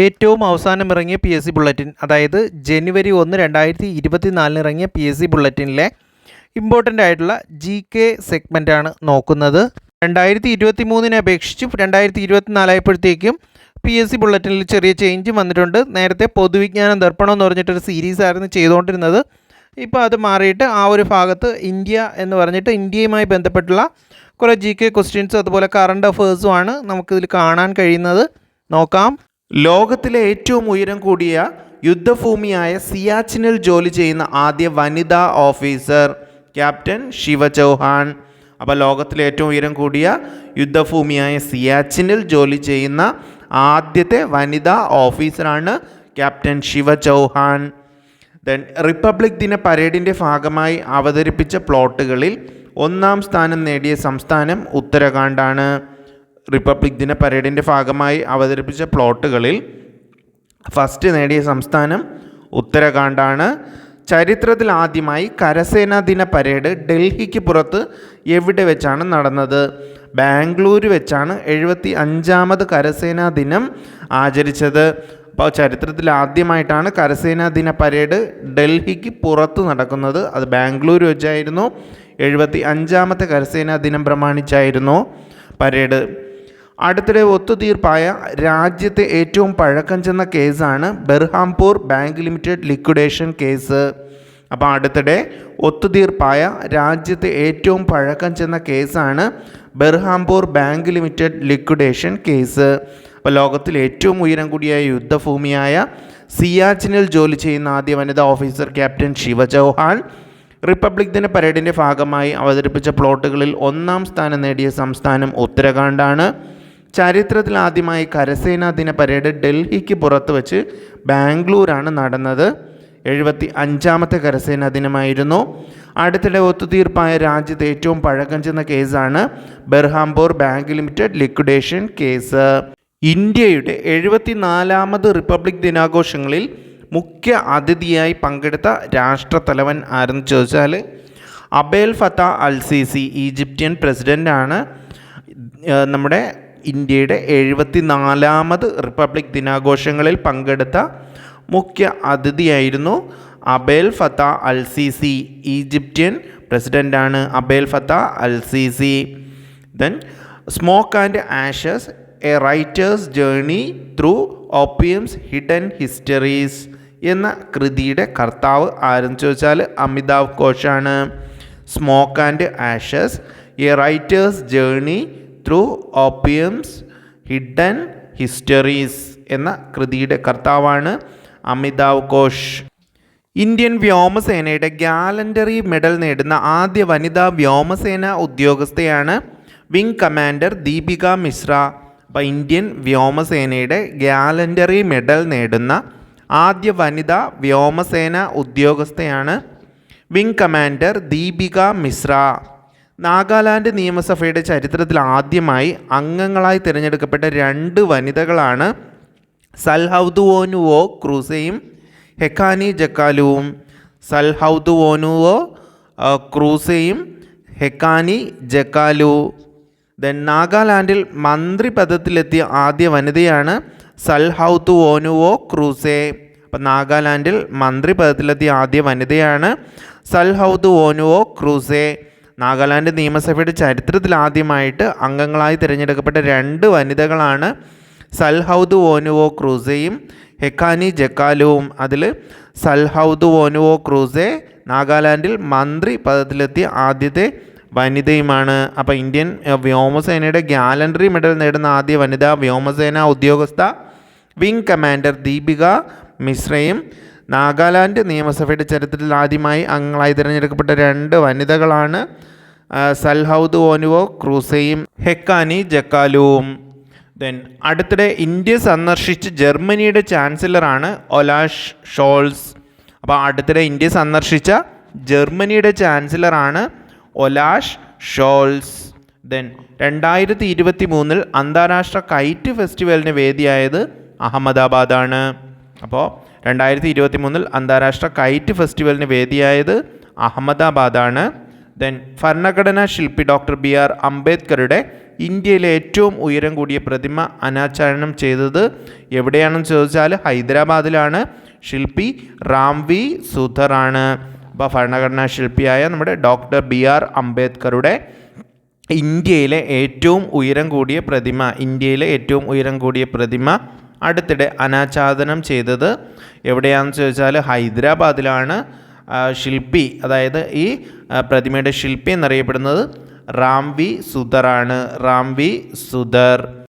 ഏറ്റവും അവസാനം ഇറങ്ങിയ പി എസ് സി ബുള്ളറ്റിൻ അതായത് ജനുവരി ഒന്ന് രണ്ടായിരത്തി ഇരുപത്തി നാലിന് ഇറങ്ങിയ പി എസ് സി ബുള്ളറ്റിനിലെ ഇമ്പോർട്ടന്റ് ആയിട്ടുള്ള ജി കെ സെഗ്മെന്റാണ് നോക്കുന്നത്. രണ്ടായിരത്തി ഇരുപത്തി മൂന്നിനെ അപേക്ഷിച്ച് രണ്ടായിരത്തി ഇരുപത്തി നാലായപ്പോഴത്തേക്കും പി എസ് സി ബുള്ളറ്റിനിൽ ചെറിയ ചേഞ്ച് വന്നിട്ടുണ്ട്. നേരത്തെ പൊതുവിജ്ഞാനം ദർപ്പണം എന്ന് പറഞ്ഞിട്ടൊരു സീരീസ് ആയിരുന്നു ചെയ്തുകൊണ്ടിരുന്നത്. ഇപ്പോൾ അത് മാറിയിട്ട് ആ ഒരു ഭാഗത്ത് ഇന്ത്യ എന്ന് പറഞ്ഞിട്ട് ഇന്ത്യയുമായി ബന്ധപ്പെട്ടുള്ള കുറേ ജി കെ ക്വസ്റ്റ്യൻസും അതുപോലെ കറണ്ട് അഫേഴ്സുമാണ് നമുക്കിതിൽ കാണാൻ കഴിയുന്നത്. നോക്കാം. ലോകത്തിലെ ഏറ്റവും ഉയരം കൂടിയ യുദ്ധഭൂമിയായ സിയാച്ചിനിൽ ജോലി ചെയ്യുന്ന ആദ്യ വനിതാ ഓഫീസർ ക്യാപ്റ്റൻ ശിവ ചൗഹാൻ. അപ്പോൾ ലോകത്തിലെ ഏറ്റവും ഉയരം കൂടിയ യുദ്ധഭൂമിയായ സിയാച്ചിനിൽ ജോലി ചെയ്യുന്ന ആദ്യത്തെ വനിതാ ഓഫീസറാണ് captain Shiva Chauhan. Then republic ദിന പരേഡിന്റെ ഭാഗമായി അവതരിപ്പിച്ച പ്ലോട്ടുകളിൽ ഒന്നാം സ്ഥാനം നേടിയ സംസ്ഥാനം ഉത്തരാഖണ്ഡാണ്. റിപ്പബ്ലിക് ദിന പരേഡിന്റെ ഭാഗമായി അവതരിപ്പിച്ച പ്ലോട്ടുകളിൽ ഫസ്റ്റ് നേടിയ സംസ്ഥാനം ഉത്തരാഖണ്ഡാണ്. ചരിത്രത്തിൽ ആദ്യമായി കരസേനാ ദിന പരേഡ് ഡൽഹിക്ക് പുറത്ത് എവിടെ വെച്ചാണ് നടന്നത്? ബാംഗ്ലൂർ വെച്ചാണ് എഴുപത്തി അഞ്ചാമത് കരസേനാ ദിനം ആചരിച്ചത്. അപ്പോൾ ചരിത്രത്തിൽ ആദ്യമായിട്ടാണ് കരസേനാ ദിന പരേഡ് ഡൽഹിക്ക് പുറത്ത് നടക്കുന്നത്. അത് ബാംഗ്ലൂർ വെച്ചായിരുന്നു. എഴുപത്തി അഞ്ചാമത്തെ കരസേനാ ദിനം പ്രമാണിച്ചായിരുന്നു പരേഡ്. അടുത്തിടെ ഒത്തുതീർപ്പായ രാജ്യത്തെ ഏറ്റവും പഴക്കം ചെന്ന കേസാണ് Berhampur bank limited liquidation case. അപ്പോൾ അടുത്തിടെ ഒത്തുതീർപ്പായ രാജ്യത്തെ ഏറ്റവും പഴക്കം ചെന്ന കേസാണ് Berhampur bank limited liquidation case. അപ്പോൾ ലോകത്തിൽ ഏറ്റവും ഉയരം കൂടിയ യുദ്ധഭൂമിയായ സിയാച്ചിനിൽ ജോലി ചെയ്യുന്ന ആദ്യ വനിതാ ഓഫീസർ ക്യാപ്റ്റൻ ശിവ ചൗഹാൻ റിപ്പബ്ലിക് ദിന പരേഡിന്റെ ഭാഗമായി അവതരിപ്പിച്ച പ്ലോട്ടുകളിൽ ഒന്നാം സ്ഥാനം നേടിയ സംസ്ഥാനം ഉത്തരാഖണ്ഡാണ്. ചരിത്രത്തിൽ ആദ്യമായി കരസേനാ ദിന പരേഡ് ഡൽഹിക്ക് പുറത്ത് വെച്ച് ബാംഗ്ലൂരാണ് നടന്നത്. എഴുപത്തി അഞ്ചാമത്തെ കരസേനാ ദിനമായിരുന്നു. അടുത്തിടെ ഒത്തുതീർപ്പായ രാജ്യത്തെ ഏറ്റവും പഴക്കം ചെന്ന കേസാണ് Berhampur bank limited liquidation case. ഇന്ത്യയുടെ എഴുപത്തിനാലാമത് റിപ്പബ്ലിക് ദിനാഘോഷങ്ങളിൽ മുഖ്യ അതിഥിയായി പങ്കെടുത്ത രാഷ്ട്രത്തലവൻ ആരെന്ന് ചോദിച്ചാൽ Abdel Fattah al Sisi Egyptian പ്രസിഡന്റാണ് നമ്മുടെ ഇന്ത്യയുടെ എഴുപത്തി നാലാമത് റിപ്പബ്ലിക് ദിനാഘോഷങ്ങളിൽ പങ്കെടുത്ത മുഖ്യ അതിഥിയായിരുന്നു Abdel Fattah al Sisi Egyptian പ്രസിഡന്റാണ് Abdel Fattah al Sisi then smoke and ashes a writer's journey through opium's hidden histories എന്ന കൃതിയുടെ കർത്താവ് ആരെന്ന് ചോദിച്ചാൽ Amitav ഘോഷാണ്. Smoke and ashes a writer's journey through opium's hidden histories എന്ന കൃതിയുടെ കർത്താവാണ് അമിതാവ് ഘോഷ്. ഇന്ത്യൻ വ്യോമസേനയുടെ ഗാലണ്ടറി മെഡൽ നേടുന്ന ആദ്യ വനിതാ വ്യോമസേന ഉദ്യോഗസ്ഥയാണ് വിംഗ് കമാൻഡർ ദീപിക മിശ്ര. അപ്പോൾ ഇന്ത്യൻ വ്യോമസേനയുടെ ഗാലണ്ടറി മെഡൽ നേടുന്ന ആദ്യ വനിതാ വ്യോമസേന ഉദ്യോഗസ്ഥയാണ് വിംഗ് കമാൻഡർ ദീപിക മിശ്ര. നാഗാലാൻഡ് നിയമസഭയുടെ ചരിത്രത്തിൽ ആദ്യമായി അംഗങ്ങളായി തിരഞ്ഞെടുക്കപ്പെട്ട രണ്ട് വനിതകളാണ് സൽഹൗദുവോനുവോ ക്രൂസയും ഹെക്കാനി ജക്കാലുവും. സൽഹൗദുവോനുവോ ക്രൂസയും ഹെക്കാനി ജക്കാലു. ദെൻ നാഗാലാൻഡിൽ മന്ത്രി പദത്തിലെത്തിയ ആദ്യ വനിതയാണ് സൽഹൗതു ഓനുവോ ക്രൂസെ. അപ്പം നാഗാലാൻഡിൽ മന്ത്രി പദത്തിലെത്തിയ ആദ്യ വനിതയാണ് സൽഹൗതു ഓനുവോ ക്രൂസെ. നാഗാലാൻഡ് നിയമസഭയുടെ ചരിത്രത്തിൽ ആദ്യമായിട്ട് അംഗങ്ങളായി തിരഞ്ഞെടുക്കപ്പെട്ട രണ്ട് വനിതകളാണ് സൽഹൗദ് ഓനുവോ ക്രൂസയും ഹെക്കാനി ജക്കാലുവും. അതിൽ സൽഹൗദ് ഓനുവോ ക്രൂസെ നാഗാലാൻഡിൽ മന്ത്രി പദത്തിലെത്തിയ ആദ്യത്തെ വനിതയുമാണ്. അപ്പോൾ ഇന്ത്യൻ വ്യോമസേനയുടെ ഗ്യാലൻഡറി മെഡൽ നേടുന്ന ആദ്യ വനിതാ വ്യോമസേന ഉദ്യോഗസ്ഥ വിംഗ് കമാൻഡർ ദീപിക മിശ്രയും നാഗാലാൻഡ് നിയമസഭയുടെ ചരിത്രത്തിൽ ആദ്യമായി അംഗങ്ങളായി തിരഞ്ഞെടുക്കപ്പെട്ട രണ്ട് വനിതകളാണ് സൽഹൌദ് ഓനുവോ ക്രൂസയും ഹെക്കാനി ജക്കാലുവും. ദെൻ അടുത്തിടെ ഇന്ത്യ സന്ദർശിച്ച് ജർമ്മനിയുടെ ചാൻസലറാണ് ഒലാഷ് ഷോൾസ്. അപ്പോൾ അടുത്തിടെ ഇന്ത്യ സന്ദർശിച്ച ജർമ്മനിയുടെ ചാൻസലറാണ് ഒലാഷ് ഷോൾസ്. ദെൻ രണ്ടായിരത്തി ഇരുപത്തി മൂന്നിൽ അന്താരാഷ്ട്ര കൈറ്റ് ഫെസ്റ്റിവലിന് വേദിയായത് അഹമ്മദാബാദാണ്. അപ്പോൾ രണ്ടായിരത്തി ഇരുപത്തി മൂന്നിൽ അന്താരാഷ്ട്ര കൈറ്റ് ഫെസ്റ്റിവലിന് വേദിയായത് അഹമ്മദാബാദാണ്. ദെൻ ഭരണഘടനാ ശില്പി ഡോക്ടർ ബി ആർ അംബേദ്കറുടെ ഇന്ത്യയിലെ ഏറ്റവും ഉയരം കൂടിയ പ്രതിമ അനാച്ഛാദനം ചെയ്തത് എവിടെയാണെന്ന് ചോദിച്ചാൽ ഹൈദരാബാദിലാണ്. ശില്പി റാംവി സുധറാണ്. അപ്പോൾ ഭരണഘടനാ ശില്പിയായ നമ്മുടെ ഡോക്ടർ ബി ആർ അംബേദ്കറുടെ ഇന്ത്യയിലെ ഏറ്റവും ഉയരം കൂടിയ പ്രതിമ ഇന്ത്യയിലെ ഏറ്റവും ഉയരം കൂടിയ പ്രതിമ അടുത്തിടെ അനാച്ഛാദനം ചെയ്തത് എവിടെയാണെന്ന് ചോദിച്ചാൽ ഹൈദരാബാദിലാണ് ശില്പി അതായത് ഈ പ്രതിമയുടെ ശില്പി എന്നറിയപ്പെടുന്നത് റാംവി സുധറാണ്. റാംവി സുധർ.